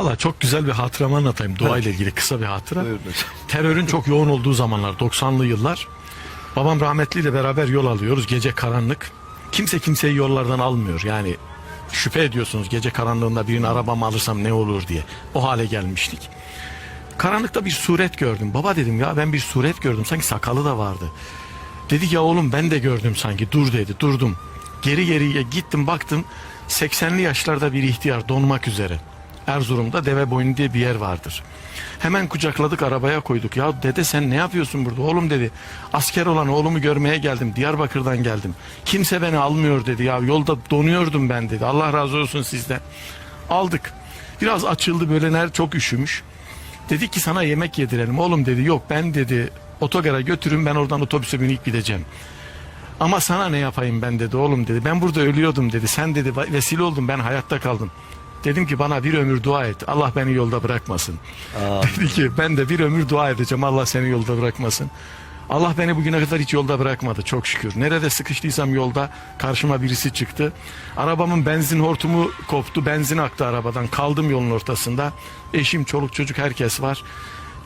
Valla çok güzel bir hatıramı anlatayım. Dua ile ilgili kısa bir hatıra. Terörün çok yoğun olduğu zamanlar 90'lı yıllar. Babam rahmetliyle beraber yol alıyoruz. Gece karanlık. Kimse kimseyi yollardan almıyor. Yani şüphe ediyorsunuz gece karanlığında birini arabama alırsam ne olur diye. O hale gelmiştik. Karanlıkta bir suret gördüm. Baba dedim ya ben bir suret gördüm. Sanki sakalı da vardı. Dedi ya oğlum ben de gördüm sanki. Dur dedi. Durdum. Geri geriye gittim baktım. 80'li yaşlarda bir ihtiyar donmak üzere. Erzurum'da deve boynu diye bir yer vardır. Hemen kucakladık arabaya koyduk. Ya dede sen ne yapıyorsun burada? Oğlum dedi. Asker olan oğlumu görmeye geldim. Diyarbakır'dan geldim. Kimse beni almıyor dedi. Ya yolda donuyordum ben dedi. Allah razı olsun sizden. Aldık. Biraz açıldı böyle ner çok üşümüş. Dedi ki sana yemek yedirelim. Oğlum dedi yok ben dedi otogara götürün ben oradan otobüse binip gideceğim. Ama sana ne yapayım ben dedi oğlum dedi. Ben burada ölüyordum dedi. Sen dedi vesile oldun ben hayatta kaldım. Dedim ki bana bir ömür dua et. Allah beni yolda bırakmasın. Dedi ki ben de bir ömür dua edeceğim. Allah seni yolda bırakmasın. Allah beni bugüne kadar hiç yolda bırakmadı çok şükür. Nerede sıkıştıysam yolda karşıma birisi çıktı. Arabamın benzin hortumu koptu. Benzin aktı arabadan. Kaldım yolun ortasında. Eşim, çoluk çocuk herkes var.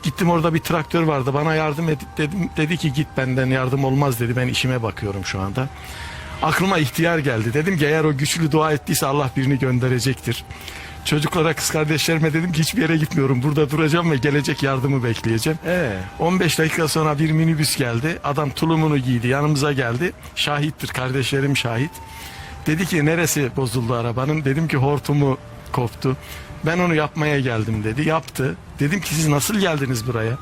Gittim orada bir traktör vardı. Bana yardım et dedim. Dedi ki git benden yardım olmaz dedi. Ben işime bakıyorum şu anda. Aklıma ihtiyar geldi. Dedim ki eğer o güçlü dua ettiyse Allah birini gönderecektir. Çocuklara kız kardeşlerime dedim ki hiçbir yere gitmiyorum. Burada duracağım ve gelecek yardımı bekleyeceğim. Evet. 15 dakika sonra bir minibüs geldi. Adam tulumunu giydi yanımıza geldi. Şahittir kardeşlerim şahit. Dedi ki neresi bozuldu arabanın? Dedim ki hortumu koptu. Ben onu yapmaya geldim dedi. Yaptı. Dedim ki siz nasıl geldiniz buraya?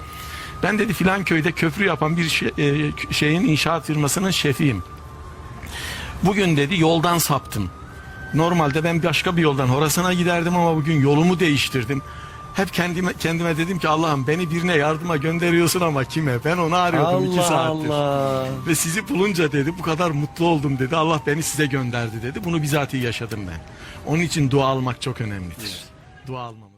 Ben dedi filan köyde köprü yapan bir şey- e, şeyin inşaat firmasının şefiyim. Bugün dedi yoldan saptım. Normalde ben başka bir yoldan Horasan'a giderdim ama bugün yolumu değiştirdim. Hep kendime kendime dedim ki Allah'ım beni birine yardıma gönderiyorsun ama kime? Ben onu arıyordum iki Allah saattir. Allah. Ve sizi bulunca dedi bu kadar mutlu oldum dedi. Allah beni size gönderdi dedi. Bunu bizatihi yaşadım ben. Onun için dua almak çok önemlidir. Dua almam.